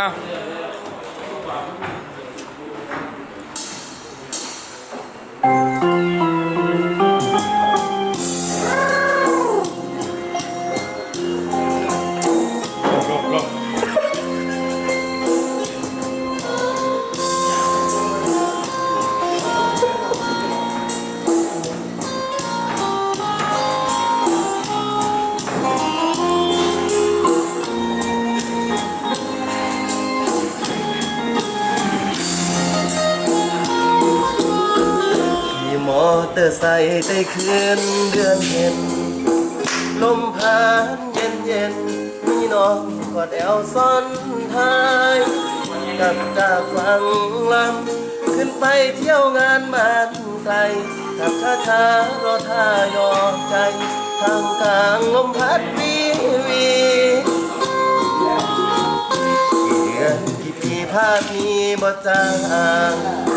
อ้ มอเตอร์ไซค์ใต้คืนเดือนเห็น ลมพานเย็นเย็นมีน้องกอดแอวซ่อนท้ายกับจากฟังลำขึ้นไปเที่ยวงานบ้านไกลขับชาชารอท่ายอมใจ ทางกลางลมพัดวีวีเดือนกี่ปีภาพนี้บ่จาง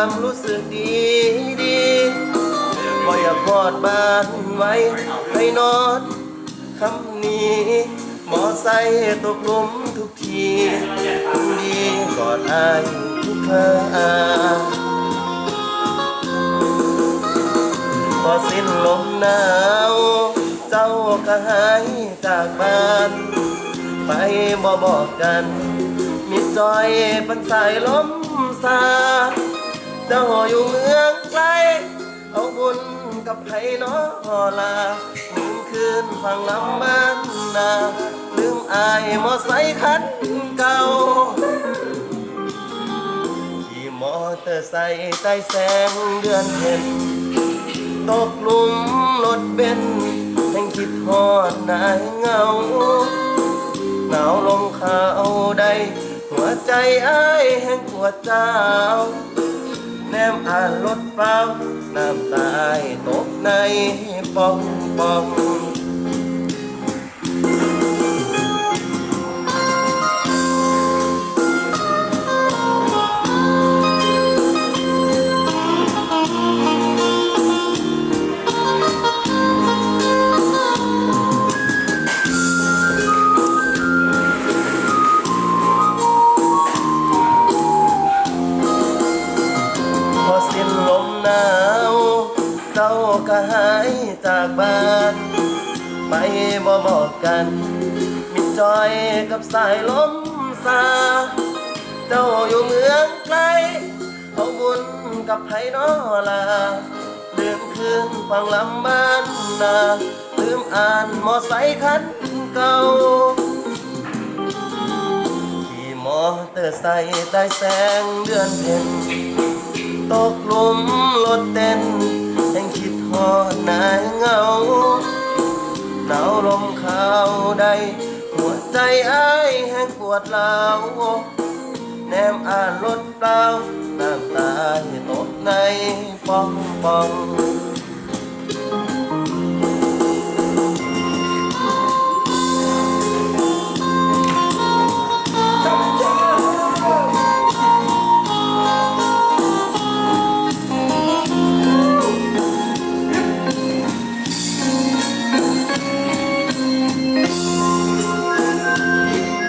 ความรู้สึกดีดีบ่อยากกอดบ้านไว้ให้นอนคำนี้หมอใส่ตกลุมทุกทีคนดีกอดอายทุกคราพอสิ้นลมหนาว เจ้าก็หายจากบ้านไปบ่บอกกันมิดจอยเป็นสายลมสา เจ้าอยู่เมืองไกล เอาบุญกับไผนอลาลืมคืนฟังลำบ้านนาลืมอายมอไซคันเก่าขี่มอเตอร์ไซค์ใต้แสงเดือนเพ็ญตกหลุมรถเบนแห่งคิดฮอดนายเงาหนาวลมขาวใดหัวใจอ้ายแห่งปวดเจ้า แนมอ่านลดเปล่าน้ำตาอ้ายตกในปองปอง ก็หายจากบ้าน ไปบ่บอกกันมิดจอยกับสายลมสาเจ้าอยู่เมืองไกลเอาบุญกับไผนอลาลืมคืนฟังลำบ้านนาลืมอ่านมอไซค์คันเก่าขี่มอเตอร์ไซค์ใต้แสงเดือนเพ็ญตกหลุมรถเต้น แห่อดนายเงาหนาวลมขาวใดหัวใจอ้ายแห้งปวดร้าวแนมอ่านรถเปล่าน้ำตาตกในฟองฟอง